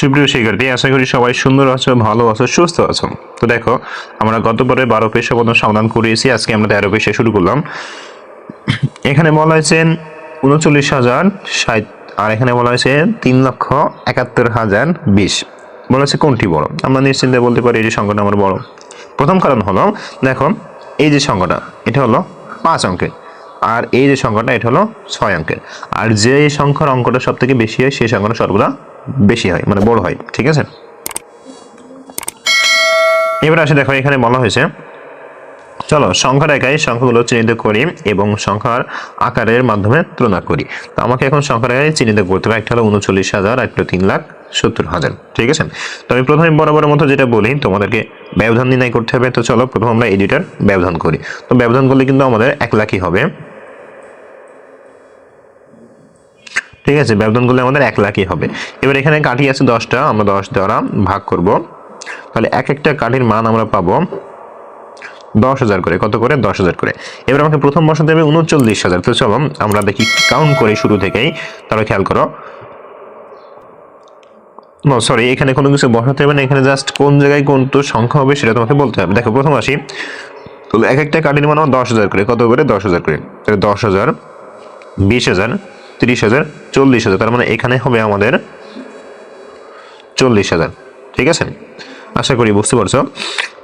সুপ্রিয় শিক্ষার্থী, আশা করি সবাই সুন্দর আছো, ভালো আছো, সুস্থ আছো। তো দেখো, আমরা গতবারে বারো পেশা পর্যন্ত সমাধান করিয়েছি, আজকে আমরা তেরো পেশা শুরু করলাম। এখানে বলা হয়েছে উনচল্লিশ হাজার ষাট, আর এখানে বলা হয়েছে তিন লক্ষ একাত্তর হাজার বিশ। বলা হয়েছে কোনটি বড়? আমরা নিশ্চিন্তে বলতে পারি এই যে সংখ্যাটা আমার বড়। প্রথম কারণ হলো, দেখো, এই যে সংখ্যাটা, এটা হলো পাঁচ অঙ্কের, আর এই যে সংখ্যাটা, এটা হলো ছয় অঙ্কের। আর যে সংখ্যার অঙ্কটা সব থেকে বেশি হয় সেই সংখ্যাটা সর্বদা বেশি হয় মানে বড় হয়, ঠিক আছে? এবার আসে দেখো, এখানে বলা হয়েছে, চলো সংখ্যার একাই সংখ্যাগুলো চিহ্নিত করি এবং সংখ্যার আকারের মাধ্যমে তুলনা করি। তো আমাকে এখন সংখ্যার একাই চিহ্নিত করতে হবে, একটা হলো উনচল্লিশ হাজার, একটা তিন লাখ সত্তর হাজার, ঠিক আছে? তো আমি প্রথমে বরাবরের মতো যেটা বলি, তোমাদেরকে ব্যবধান নির্ণয় করতে হবে। তো চলো, প্রথম আমরা এডিটার ব্যবধান করি। তো ব্যবধান করলে কিন্তু আমাদের এক লাখই হবে। ঠিক আছে, ব্যবধান করলে আমাদের এক লাখই হবে। এবার এখানে কাঠি আছে দশটা, আমরা দশ দ্বারা ভাগ করব। তাহলে এক একটা কাঠির মান আমরা পাবো দশ হাজার করে। কত করে? দশ হাজার করে। এবার আমাকে প্রথম বসাতে হবে উনচল্লিশ হাজার। তো চলো, আমরা দেখি কাউন্ট করি শুরু থেকেই। তাহলে খেয়াল করো। সরি এখানে কোনো কিছু বসাতে হবে না। এখানে জাস্ট কোন জায়গায় কোন তো সংখ্যা হবে সেটা তোমাকে বলতে হবে। দেখো, প্রথম আসি। তো এক একটা কাঠির মান আমার দশ হাজার করে। কত করে? দশ হাজার করে। তাহলে দশ হাজার, বিশ হাজার। তিরিশ হাজার, চল্লিশ হাজার, তার মানে এখানে হবে আমাদের চল্লিশ হাজার, ঠিক আছে? আশা করি বুঝতে পারছ।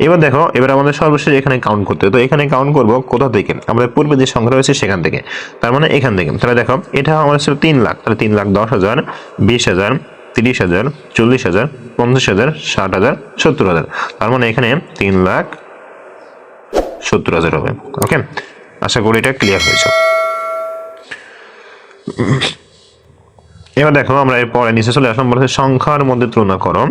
এবার দেখো, এবার আমাদের সর্বশেষ এখানে কাউন্ট করতে তো এখানে কাউন্ট করব কোথা থেকে? আমাদের পূর্বে যে সংখ্যা রয়েছে সেখান থেকে। তার মানে এখান থেকে। তাহলে দেখো, এটা আমাদের ছিল তিন লাখ। তাহলে তিন লাখ দশ হাজার, বিশ হাজার, তিরিশ হাজার, চল্লিশ হাজার, পঞ্চাশ হাজার, ষাট হাজার, সত্তর হাজার। তার মানে এখানে তিন লাখ সত্তর হাজার হবে। ওকে আশা করি এটা ক্লিয়ার হয়েছে। এবার দেখো আমরা এর পরে নিচে চলে আসলাম বলেছে সংখ্যার মধ্যে তুলনা করো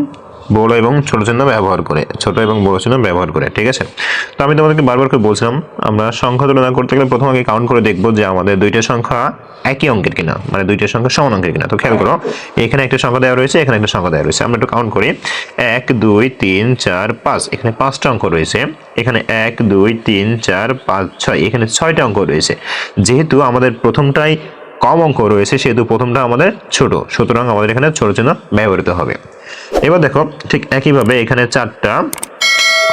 বড় এবং ছোট চিহ্ন ব্যবহার করে, ছোট এবং বড় চিহ্ন ব্যবহার করে, ঠিক আছে? তো আমি তোমাদেরকে বারবার করে বলছিলাম, আমরা সংখ্যা তুলনা করতে গেলে প্রথম আগে কাউন্ট করে দেখব যে আমাদের দুইটা সংখ্যা একই অঙ্কের কিনা মানে দুইটা সংখ্যা সমান অঙ্কের কিনা। তো খেয়াল করো, এখানে একটা সংখ্যা দেওয়া রয়েছে, এখানে একটা সংখ্যা দেওয়া রয়েছে। আমরা একটু কাউন্ট করি, এক, দুই, তিন, চার, পাঁচ, এখানে পাঁচটা অঙ্ক রয়েছে, এখানে এক, দুই, তিন, চার, পাঁচ, ছয়, এখানে ছয়টা অঙ্ক রয়েছে। যেহেতু আমাদের প্রথমটাই কম অঙ্ক রয়েছে, সেহেতু প্রথমটা আমাদের ছোট। সুতরাং আমাদের এখানে ছোট চিহ্ন ব্যবহৃত হবে। এবার দেখো, ঠিক একইভাবে এখানে চারটা,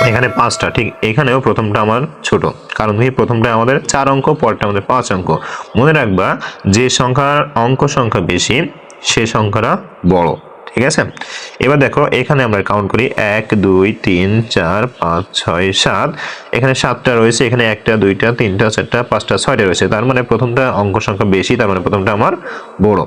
এখানে পাঁচটা, ঠিক এখানেও প্রথমটা আমার ছোট। কারণ কি? প্রথমটা আমাদের চার অঙ্ক পরটা আমাদের পাঁচ অঙ্ক। মনে রাখবা, যে সংখ্যার অঙ্ক সংখ্যা বেশি, সে সংখ্যাটা বড়। ঠিক আছে? এবার দেখো, এখানে আমরা কাউন্ট করি এক, দুই, তিন, চার, পাঁচ, ছয়, সাত। এখানে সাতটা রয়েছে, এখানে একটা, দুইটা, তিনটা, চারটা, পাঁচটা, ছয়টা রয়েছে। তার মানে প্রথমটা অঙ্ক সংখ্যা বেশি, তার মানে প্রথমটা আমার বড়।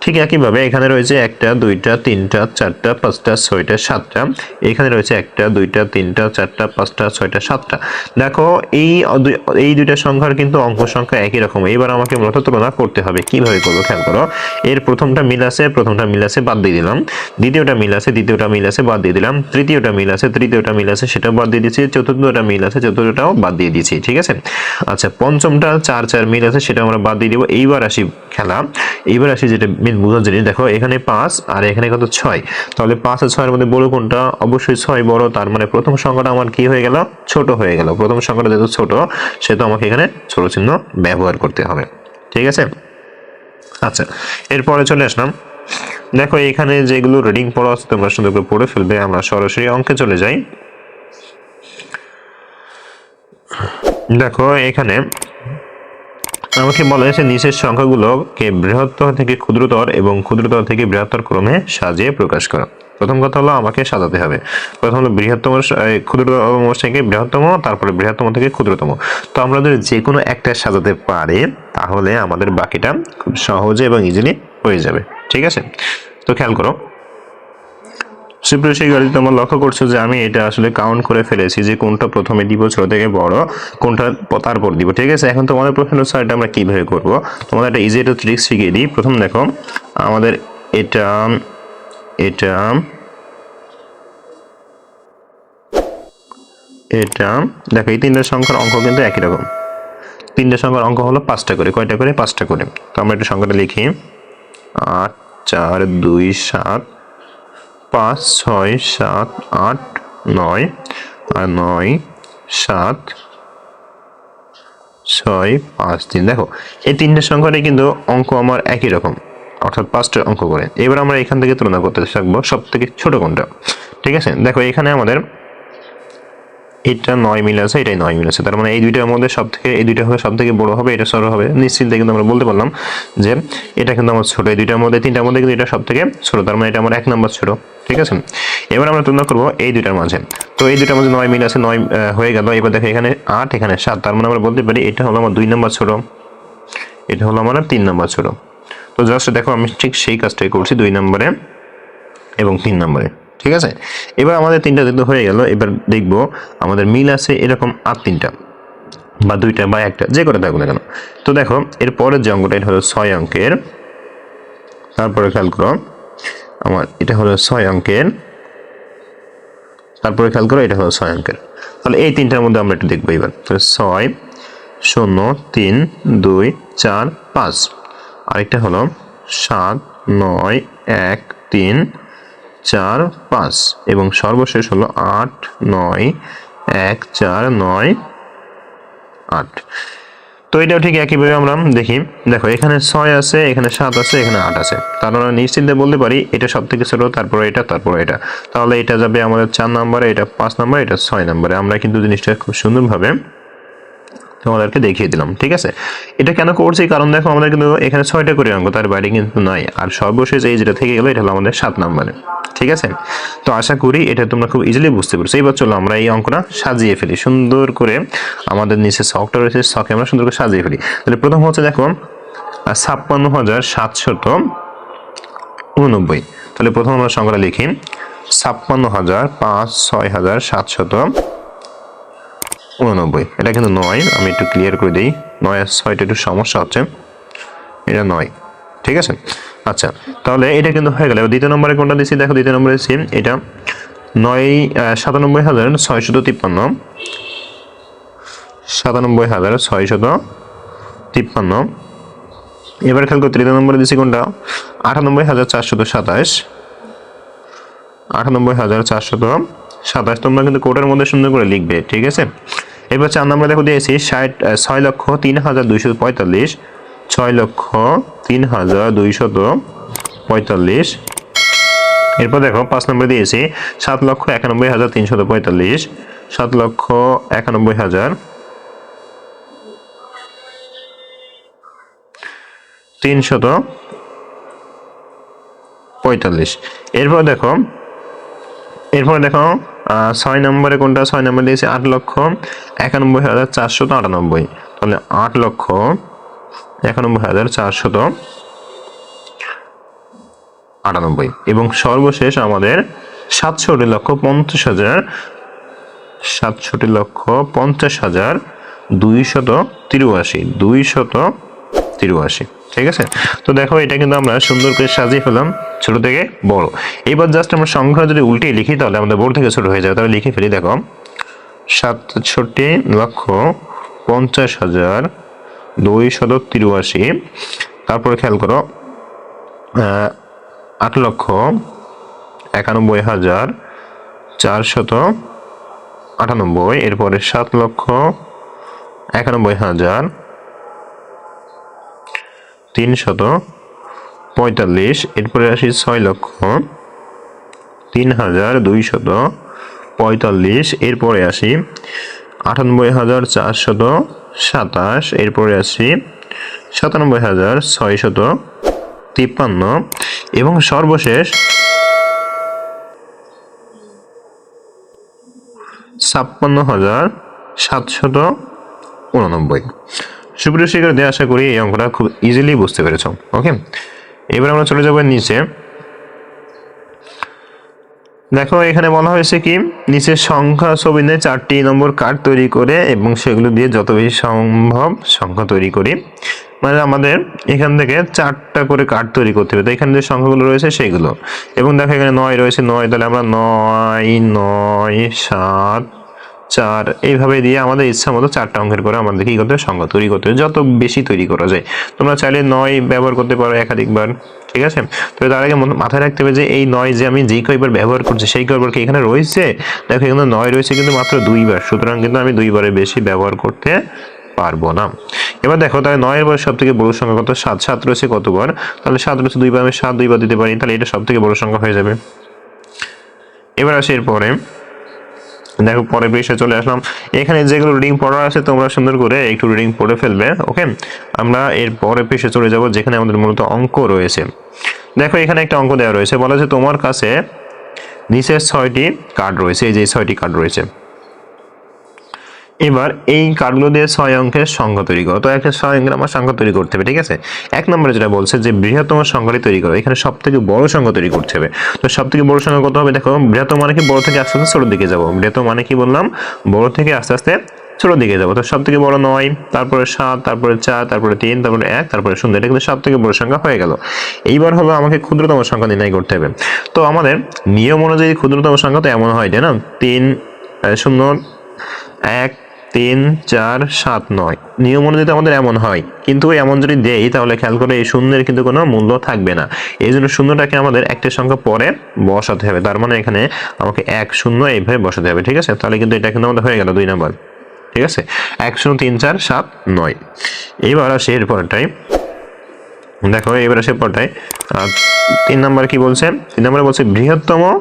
ঠিক একইভাবে এখানে রয়েছে একটা, দুইটা, তিনটা, চারটা, পাঁচটা, ছয়টা, সাতটা। এখানে রয়েছে একটা, দুইটা, তিনটা, চারটা, পাঁচটা, ছয়টা, সাতটা। দেখো, এই এই দুইটা সংখ্যার কিন্তু অঙ্ক সংখ্যা একই রকম। এবার আমাকে মূলত তুলনা করতে হবে। কীভাবে করব? খেয়াল করো। এর প্রথমটা মিল আছে, প্রথমটা মিল আছে, বাদ দিয়ে দিলাম। দ্বিতীয়টা মিল আছে, দ্বিতীয়টা মিল আছে, বাদ দিয়ে দিলাম। তৃতীয়টা মিল আছে, তৃতীয়টা মিল আছে সেটা বাদ দিয়ে দিয়েছি। চতুর্থটা মিল আছে, চতুর্থটাও বাদ দিয়ে দিয়েছি, ঠিক আছে? আচ্ছা পঞ্চমটা চার চার মিল আছে সেটা আমরা বাদ দিয়ে দিব। এইবার আসি খেলা। এইবার আসি যেটা বোঝার জিনিস। দেখো, এখানে পাঁচ আর এখানে কত? ছয়। তাহলে পাঁচ আর ছয়ের মধ্যে বড় কোনটা? অবশ্যই ছয় বড়। তার মানে প্রথম সংখ্যাটা আমার কি হয়ে গেল? ছোট হয়ে গেল। প্রথম সংখ্যাটা যেহেতু ছোট সেহেতু আমাকে এখানে ছোট চিহ্ন ব্যবহার করতে হবে, ঠিক আছে? আচ্ছা এরপরে চলে আসলাম। দেখো, এখানে যেগুলো রিডিং পড়া আছে, তোমরা সুন্দর করে পড়ে ফেলবে। আমরা সরাসরি অঙ্কে চলে যাই। দেখো, এখানে আমাকে বলা হয়েছে, নিচের সংখ্যাগুলোকে বৃহত্তর থেকে ক্ষুদ্রতর এবং ক্ষুদ্রতর থেকে বৃহত্তর ক্রমে সাজিয়ে প্রকাশ করা। প্রথম কথা হলো, আমাকে সাজাতে হবে। প্রথম হলো, বৃহত্তম ক্ষুদ্রতম থেকে বৃহত্তম, তারপরে বৃহত্তম থেকে ক্ষুদ্রতম। তো আমরা যদি যে কোনো একটা সাজাতে পারি, তাহলে আমাদের বাকিটা খুব সহজে এবং ইজিলি হয়ে যাবে। ঠিক আছে? তো খেয়াল করো। সুপ্রিয় শিক্ষার্থী তোমরা লক্ষ্য করছ যে আমি এটা আসলে কাউন্ট করে ফেলেছি যে কোনটা প্রথমে দিব, ছোট থেকে বড়, কোনটা তারপর দিব, ঠিক আছে? এখন তোমাদের প্রশ্ন হচ্ছে, এটা আমরা কীভাবে করব? তোমাদের একটা ইজি একটা ট্রিক্স শিখিয়ে দিই। প্রথম দেখো, আমাদের এটা এটা এটা, দেখো, এই তিনটা সংখ্যার অঙ্ক কিন্তু একই রকম। তিনটা সংখ্যার অঙ্ক হলো পাঁচটা করে, কয়টা করে? পাঁচটা করে। তো আমরা একটু সংখ্যাটা লিখি। আট, চার, দুই, সাত, পাঁচ, ছয়, সাত, আট, নয় আর নয়, সাত, ছয়, পাঁচ, তিন। দেখো, এই তিনটে সংখ্যাটাই কিন্তু অঙ্ক আমার একই রকম, অর্থাৎ পাঁচটা অঙ্ক করে। এবার আমরা এখান থেকে তুলনা করতে থাকব সব থেকে ছোট কোনটা। ঠিক আছে? দেখো, এখানে আমাদের এটা নয় মিল আছে, এটাই নয় মিল আছে। তার মানে এই দুইটার মধ্যে সব থেকে এই দুইটা হবে সব থেকে বড় হবে, এটা ছোট হবে। নিশ্চিন্তে কিন্তু আমরা বলতে পারলাম যে এটা কিন্তু আমার ছোট। এই দুইটার মধ্যে, তিনটার মধ্যে কিন্তু এটা সব থেকে ছোট। তার মানে এটা আমার এক নম্বর ছোট। ঠিক আছে? এবার আমরা তুলনা করব এই দুইটার মাঝে। তো এই দুইটার মধ্যে নয় মিল আছে, নয় হয়ে গেল। এবার দেখো এখানে আট, এখানে সাত। তার মানে আমরা বলতে পারি এটা হলো আমার দুই নম্বর ছোট। এটা হলো আমার তিন নম্বর ছোট। তো জাস্ট দেখো আমি ঠিক সেই কাজটাই করছি দুই নম্বরে এবং তিন নম্বরে। ঠিক আছে? এবার আমাদের তিনটা কিন্তু হয়ে গেল। এবার দেখব আমাদের মিল আছে এরকম আর তিনটা বা দুইটা বা একটা, যে করে থাকুক না কেন। তো দেখো, এর পরের যে অঙ্কটা, এটা হলো ছয় অঙ্কের। তারপরে খেয়াল করো, আমার এটা হলো ছয় অঙ্কের। তারপরে খেয়াল করো, এটা হলো ছয় অঙ্কের। তাহলে এই তিনটার মধ্যে আমরা একটু দেখব এবার। তাহলে ছয়, শূন্য, তিন, দুই, চার, পাঁচ। আরেকটা হলো সাত, নয়, এক, তিন চার, পাঁচ এবং সর্বশেষ হলো আট, নয়, এক, চার, নয়, আট। তো এটাও ঠিক একইভাবে আমরা দেখি। দেখো, এখানে ছয় আছে, এখানে সাত আছে, এখানে আট আছে। তার মানে নিশ্চিন্তে বলতে পারি, এটা সব থেকে ছোট, তারপরে এটা তারপরে এটা। তাহলে এটা যাবে আমাদের চার নম্বরে, এটা পাঁচ নম্বরে, এটা ছয় নম্বরে। আমরা কিন্তু জিনিসটা খুব সুন্দরভাবে তোমাদেরকে দেখিয়ে দিলাম, ঠিক আছে? এটা কেন করছি কারণ দেখো, আমাদের কিন্তু এখানে ছয়টা করে অঙ্ক, তার বাইরে কিন্তু নাই। আর সর্বশেষ এই যেটা থেকে গেলো, এটা হলো আমাদের সাত নম্বরে, ঠিক আছে? তো আশা করি এটা তোমরা খুব ইজিলি বুঝতে পারছ। এইবার চলো আমরা এই অঙ্কটা সাজিয়ে ফেলি, সুন্দর করে আমাদের নিচে শখটা রয়েছে শখে আমরা সুন্দর করে সাজিয়ে ফেলি। তাহলে প্রথম হচ্ছে দেখো ছাপ্পান্ন হাজার সাতশত উননব্বই। তাহলে প্রথম আমরা সংখ্যাটা লিখি, ছাপ্পান্ন হাজার পাঁচ, ছয় হাজার সাতশত উননব্বই। এটা কিন্তু নয়, আমি একটু ক্লিয়ার করে দিই। নয় ছয়টা একটু সমস্যা হচ্ছে। এটা নয়। ঠিক আছে? আচ্ছা তাহলে এটা কিন্তু হয়ে গেল। দ্বিতীয় নম্বরে কোনটা দিচ্ছি দেখো, দ্বিতীয় নম্বরে দিচ্ছি এটা নয় সাতানব্বই হাজার ছয়শত তিপ্পান্ন। সাতানব্বই হাজার ছয়শত তিপ্পান্ন। এবার খেয়াল করো, তৃতীয় নম্বরে দিচ্ছি কোনটা? আটানব্বই হাজার চারশত সাতাশ। আটানব্বই হাজার চারশত সাতাশ। তোমরা কিন্তু কোটার মধ্যে সুন্দর করে লিখবে, ঠিক আছে? এবার চার নম্বরে দেখো দিয়েছি, ষাট ছয় লক্ষ তিন হাজার দুইশো পঁয়তাল্লিশ, ছয় লক্ষ তিন হাজার দুইশত পঁয়তাল্লিশ। এরপর দেখো পাঁচ নম্বরে দিয়েছি, সাত লক্ষ একানব্বই হাজার তিনশত পঁয়তাল্লিশ, সাত লক্ষ একানব্বই হাজার তিনশত পঁয়তাল্লিশ। এরপর দেখো এরপর দেখো ছয় নম্বরে কোনটা? ছয় নম্বর দিয়েছে আট লক্ষ একানব্বই হাজার চারশত আটানব্বই। তাহলে আট লক্ষ একানব্বই হাজার চারশত আটানব্বই। এবং সর্বশেষ আমাদের সাতষট্টি লক্ষ পঞ্চাশ হাজার সাতষট্টি লক্ষ পঞ্চাশ হাজার দুইশত তিরুয়াশি। দুইশত তিরুয়াশি। ঠিক আছে? তো দেখো, এটা কিন্তু আমরা সুন্দর করে সাজিয়ে ফেলাম ছোট থেকে বড়। এবার জাস্ট আমরা সংখ্যা যদি উল্টে লিখি, তাহলে আমাদের বড় থেকে ছোট হয়ে যাবে। তাহলে লিখে ফেলি, দেখো, সাতষট্টি লক্ষ পঞ্চাশ হাজার দুইশত তিরুয়াশি তারপরে খেয়াল করো আট লক্ষ একানব্বই হাজার চারশত আটানব্বই। এরপরে সাত লক্ষ একানব্বই হাজার তিনশত পঁয়তাল্লিশ, এরপরে আসি ছয় লক্ষ তিন হাজার দুইশত পঁয়তাল্লিশ, এরপরে আসি আটানব্বই হাজার চারশত সাতাশ, এরপরে আসি সাতানব্বই হাজার ছয়শত তিপ্পান্ন এবং সর্বশেষ ছাপ্পান্ন হাজার সাতশত উননব্বই। সুপ্রিয় শিক্ষার্থী, আশা করি এই অঙ্কটা খুব ইজিলি বুঝতে পেরেছ। ওকে এবার আমরা চলে যাব নিচে। দেখো, এখানে বলা হয়েছে কি, নিচের সংখ্যা ছবি নিয়ে চারটি নম্বর কার্ড তৈরি করে এবং সেগুলো দিয়ে যত বেশি সম্ভব সংখ্যা তৈরি করি। মানে আমাদের এখান থেকে চারটা করে কার্ড তৈরি করতে হবে। তো এখানে যে সংখ্যাগুলো রয়েছে সেগুলো। এবং দেখো, এখানে নয় রয়েছে, নয়, তাহলে আমরা নয় নয়, সাত চার, এইভাবে দিয়ে আমাদের ইচ্ছা মতো চারটা অঙ্কের করে আমাদের কি করতে হবে সংখ্যা তৈরি করতে হবে যত বেশি তৈরি করা যায়। তোমরা চাইলে নয় ব্যবহার করতে পারো একাধিকবার, ঠিক আছে? তো তার আগে মাথায় রাখতে হবে যে এই নয় যে আমি যেই কয়বার ব্যবহার করছি, সেই কয়বার কি এখানে রয়েছে? দেখো, এখানে নয় রয়েছে কিন্তু মাত্র দুইবার। সুতরাং কিন্তু আমি দুইবারের বেশি ব্যবহার করতে পারব না। এবার দেখো, তাহলে নয়ের পরে সব থেকে বড় সংখ্যা কত? সাত সাত রয়েছে কতবার? তাহলে সাত রয়েছে দুইবার, আমি সাত, দুইবার দিতে পারি। তাহলে এটা সব থেকে বড় সংখ্যা হয়ে যাবে। এবার আসি এরপরে। দেখো, পরে বেশে চলে আসলাম। এখানে যেগুলো রিডিং পড়ার আছে, তোমরা সুন্দর করে একটু রিডিং পড়ে ফেলবে, ওকে? আমরা এর পরে পেশে চলে যাব, যেখানে আমাদের মূলত অঙ্ক রয়েছে। দেখো, এখানে একটা অঙ্ক দেওয়া রয়েছে। বলা যে তোমার কাছে নিচের ছয়টি কার্ড রয়েছে, এই যে ছয়টি কার্ড রয়েছে। এবার এই কার্ডগুলো দিয়ে ছয় অঙ্কের সংখ্যা তৈরি করো। তো একটা ছয় অঙ্কের আমার সংখ্যা তৈরি করতে হবে, ঠিক আছে? এক নম্বরে যেটা বলছে যে বৃহত্তম সংখ্যাটি তৈরি করো। এখানে সব থেকে বড় সংখ্যা তৈরি করতে হবে। তো সব থেকে বড় সংখ্যা কত হবে? দেখো, বৃহত্তম মানে কি? বড় থেকে আস্তে আস্তে ছোটোর দিকে যাব। বৃহত্তম মানে কি বললাম? বড় থেকে আস্তে আস্তে ছোটোর দিকে যাব। তো সব থেকে বড় নয়, তারপরে সাত, তারপরে চার, তারপরে তিন, তারপরে এক, তারপরে শূন্য। এটা কিন্তু সব থেকে বড় সংখ্যা হয়ে গেল। এইবার হলো আমাকে ক্ষুদ্রতম সংখ্যা নির্ণয় করতে হবে। তো আমাদের নিয়ম অনুযায়ী ক্ষুদ্রতম সংখ্যা তো এমন হয়, তাই না? তিন শূন্য, এক তিন চার সাত নয়। নিয়ম অনুযায়ী আমাদের এমন হয়। কিন্তু এমন যদি দেই তাহলে খেয়াল করে এই শূন্যের কিন্তু কোনো মূল্য থাকবে না। এই জন্য শূন্যটাকে আমাদের একটা সংখ্যা পরে বসাতে হবে। তার মানে এখানে আমাকে এক শূন্য এইভাবে বসাতে হবে ঠিক আছে? তাহলে কিন্তু এটা কিন্তু আমাদের হয়ে গেল দুই নাম্বার। ঠিক আছে? এক শূন্য তিন চার সাত নয়। এইবার আসে এর পরটাই দেখো এবার আসে পরটায় আহ, তিন নাম্বার কি বলছে? তিন নাম্বারে বলছে বৃহত্তম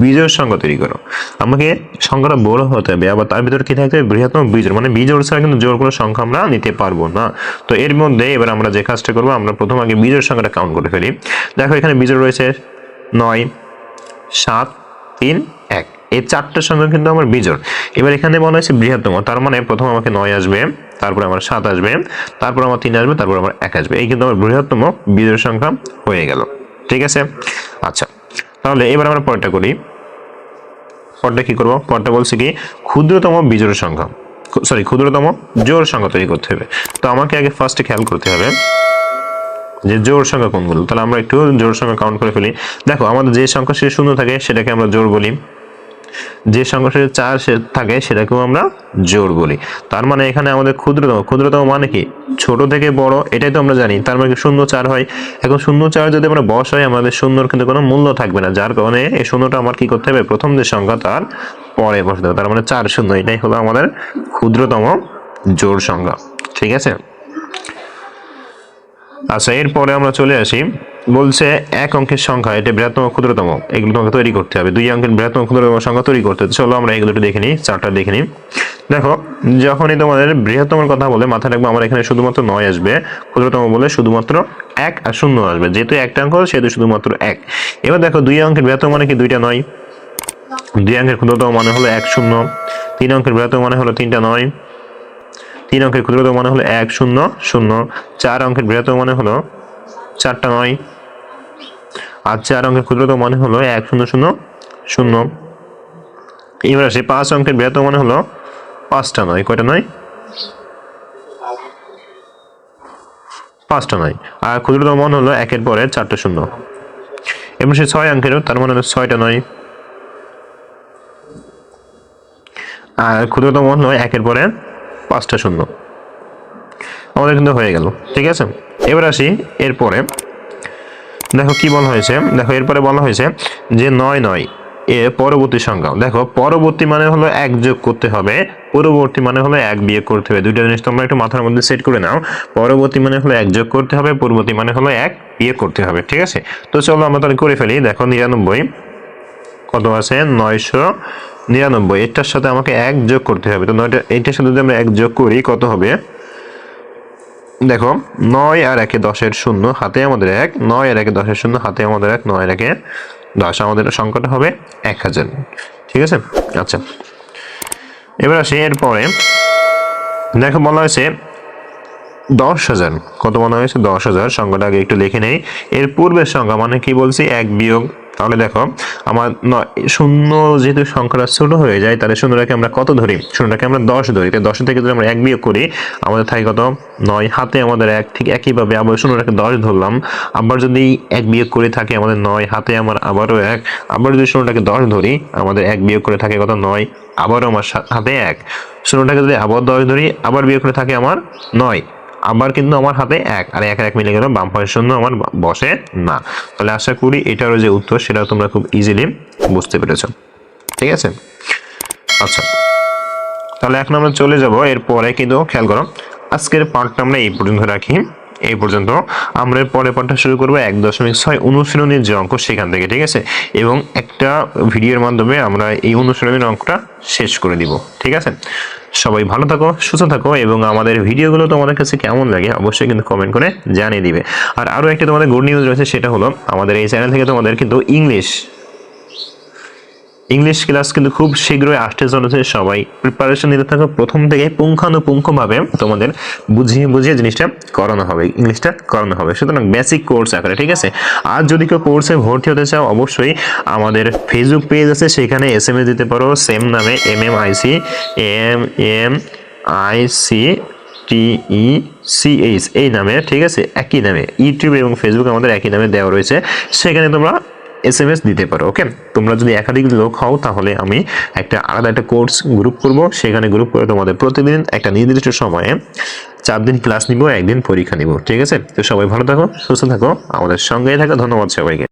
বীজের সংখ্যা তৈরি করো। আমাকে সংখ্যাটা বড় হতে হবে, আবার তার ভিতরে কি থাকতে হবে? বৃহত্তম বীজের মানে বীজোড় ছাড়া কিন্তু জোর কোনো সংখ্যা আমরা নিতে পারব না। তো এর মধ্যে এবার আমরা যে কাজটা করব, আমরা প্রথম আগে বীজের সংখ্যাটা কাউন্ট করে ফেলি। দেখো, এখানে বীজের রয়েছে নয়, সাত, তিন, এক। এই চারটার সংখ্যা কিন্তু আমার বীজোড় এবার এখানে মনে হয়েছে বৃহত্তম। তার মানে প্রথম আমাকে নয় আসবে, তারপর আমার সাত আসবে, তারপর আমার তিন আসবে, তারপর আমার এক আসবে। এই কিন্তু আমার বৃহত্তম বীজের সংখ্যা হয়ে গেল। ঠিক আছে? আচ্ছা। তাহলে এবার আমরা পরেরটা করি। পরটা কি করব? পরটা বলছে কি, ক্ষুদ্রতম বিজোড় সংখ্যা। সরি ক্ষুদ্রতম জোর সংখ্যা তৈরি করতে হবে। তো আমাকে আগে ফার্স্টে খেয়াল করতে হবে যে জোর সংখ্যা কোনগুলো। তাহলে আমরা একটু জোর সংখ্যা কাউন্ট করে ফেলি। দেখো, আমাদের যে সংখ্যা সে শূন্য থাকে, সেটাকে আমরা জোর বলি। যে সংখ্যা চার থাকে সেটাকেও আমরা জোর বলি। তার মানে এখানে আমাদের ক্ষুদ্রতম ক্ষুদ্রতম মানে কি? ছোট থেকে বড়, এটাই তো আমরা জানি। তার মানে শূন্য চার হয়? এখন শূন্য চার যদি আমরা বস হয়, আমাদের শূন্যর কিন্তু কোনো মূল্য থাকবে না। যার কারণে এই শূন্যটা আমার কি করতে হবে? প্রথম যে সংখ্যা, তার পরে বসতে হবে। তার মানে চার শূন্য, এটাই হলো আমাদের ক্ষুদ্রতম জোর সংখ্যা। ঠিক আছে? আচ্ছা এরপরে আমরা চলে আসি। বলছে এক অঙ্কের সংখ্যা, এটা বৃহত্তম ক্ষুদ্রতম। এগুলো তোমাকে তৈরি করতে হবে। দুই অঙ্কের বৃহত্তম ক্ষুদ্রতম সংখ্যা তৈরি করতে চলো আমরা এগুলো দেখে নিই, চারটা দেখে নিই। দেখো, যখনই তোমাদের বৃহত্তম কথা বলে, মাথায় রাখব আমার এখানে শুধুমাত্র নয় আসবে। ক্ষুদ্রতম বলে শুধুমাত্র এক আর শূন্য আসবে। যেহেতু একটা অঙ্ক, সেহেতু শুধুমাত্র এক। এবার দেখো, দুই অঙ্কের বৃহত্তম মানে কি দুইটা নয়? দুই অঙ্কের ক্ষুদ্রতম মানে হলো এক শূন্য। তিন অঙ্কের বৃহত্তম মানে হলো তিনটা নয়। তিন অঙ্কের ক্ষুদ্রতম মানে হলো এক, শূন্য শূন্য। চার অঙ্কের বৃহত্তম মানে হলো চারটা নয়। আর চার অঙ্কের ক্ষুদ্রতম মানে হলো এক, শূন্য শূন্য শূন্য। এবার আসে, পাঁচ অঙ্কের বৃহত্তম মানে হলো পাঁচটা নয়। কয়টা নয়? পাঁচটা নয়। আর ক্ষুদ্রতম মানে হলো একের পরে চারটা শূন্য। এবার সে ছয় অঙ্কেরও তার মানে হলো ছয়টা নয়। আর ক্ষুদ্রতম মানে হলো একের পরে পাঁচটা শূন্য। আমাদের কিন্তু হয়ে গেল, ঠিক আছে? এবার আসি, এরপরে। দেখো কি বলা হয়েছে? দেখো, এরপরে বলা হয়েছে যে নয় নয় এ পরবর্তী সংখ্যা দেখো, পরবর্তী মানে হলো এক যোগ করতে হবে পূর্ববর্তী মানে হলো এক বিয়োগ করতে হবে। দুইটা জিনিস তোমরা একটু মাথার মধ্যে সেট করে নাও। পরবর্তী মানে হলো এক যোগ করতে হবে পূর্ববর্তী মানে হলো এক বিয়োগ করতে হবে, ঠিক আছে? তো চলো আমরা তাহলে করে ফেলি। দেখো, নিরানব্বই, কত আছে? নয়শো নিরানব্বই, এটার সাথে আমাকে এক যোগ করতে হবে। তো নয়টা, এইটার সাথে যদি আমরা এক যোগ করি, কত হবে? দেখো, নয় আর একে দশের শূন্য, হাতে আমাদের এক, নয় আর একে দশের শূন্য, হাতে আমাদের এক, নয় আর একে দশ। আমাদের সংখ্যাটা হবে এক হাজার। ঠিক আছে? আচ্ছা। এবার আসি এরপরে দেখো, বলা হয়েছে দশ হাজার। কত মনে হয়েছে? দশ হাজার। সংখ্যাটা আগে একটু লিখে নেই। এর পূর্বের সংখ্যা মানে কি বলছি? এক বিয়োগ তাহলে দেখো, আমার নয়, শূন্য যেহেতু সংখ্যাটা ছোট হয়ে যায়, তাহলে শূন্যটাকে আমরা কত ধরি? শূন্যটাকে আমরা দশ ধরি। তাই দশ থেকে যদি আমরা এক বিয়োগ করি, আমাদের থাকে কত? নয়। হাতে আমাদের এক, ঠিক একইভাবে আবার শূন্যটাকে দশ ধরলাম। আবার যদি এক বিয়োগ করে থাকে, আমাদের নয়। হাতে আমার আবারও এক। আবার যদি শূন্যটাকে দশ ধরি, আমাদের এক বিয়োগ করে থাকে কত? নয়। আবারও আমার হাতে এক। শূন্যটাকে যদি আবার দশ ধরি, আবার বিয়োগ করে থাকে আমার নয়। আবার কিন্তু আমার হাতে এক, আর এক এক মিলে গেল বাম পাশের শূন্য আমার বসে না। তাহলে আশা করি এটারও যে উত্তর সেটা তোমরা খুব ইজিলি বুঝতে পেরেছ। ঠিক আছে? আচ্ছা। তাহলে এখন আমরা চলে যাব, এরপরে কিন্তু খেয়াল করো, আজকের পার্টটা আমরা এই পর্যন্ত রাখি। এই পর্যন্ত আমরা পরের পার্টটা শুরু করব এক দশমিক ছয় অনুশীলনের যে অঙ্ক সেখান থেকে, ঠিক আছে? এবং একটা ভিডিওর মাধ্যমে আমরা এই অনুশীলনের অঙ্কটা শেষ করে দিব, ঠিক আছে? সবাই ভালো থাকো, সুস্থ থাকো এবং আমাদের ভিডিওগুলো তোমাদের কাছে কেমন লাগে অবশ্যই কিন্তু কমেন্ট করে জানিয়ে দিবে। আর আরও একটা তোমাদের গুড নিউজ রয়েছে, সেটা হলো আমাদের এই চ্যানেল থেকে তোমাদের কিন্তু ইংলিশ ইংলিশ ক্লাস কিন্তু খুব শীঘ্রই আসতে চলেছে সবাই। প্রিপারেশন নিতে থাকো, প্রথম থেকে পুঙ্খানুপুঙ্খভাবে তোমাদের বুঝিয়ে বুঝিয়ে জিনিসটা করানো হবে ইংলিশটা করানো হবে। সুতরাং বেসিক কোর্স আকারে, ঠিক আছে? আর যদি কেউ কোর্সে ভর্তি হতে চাও, অবশ্যই আমাদের ফেসবুক পেজ আছে, সেখানে এস এম এস দিতে পারো সেম নামে M M IC M M I C TE CH এই নামে, ঠিক আছে? একই নামে ইউটিউব এবং ফেসবুক আমাদের একই নামে দেওয়া রয়েছে। সেখানে তোমরা এস এম এস দিতে পারো ওকে তোমরা যদি একাধিক লোক হও, তাহলে আমি একটা আলাদা একটা কোর্স গ্রুপ করব। সেখানে গ্রুপ করে তোমাদের প্রতিদিন একটা নির্দিষ্ট সময়ে চার দিন ক্লাস নিব, একদিন পরীক্ষা নিব, ঠিক আছে? তো সবাই ভালো থাকো, সুস্থ থাকো, আমাদের সঙ্গেই থাকো, ধন্যবাদ সবাইকে।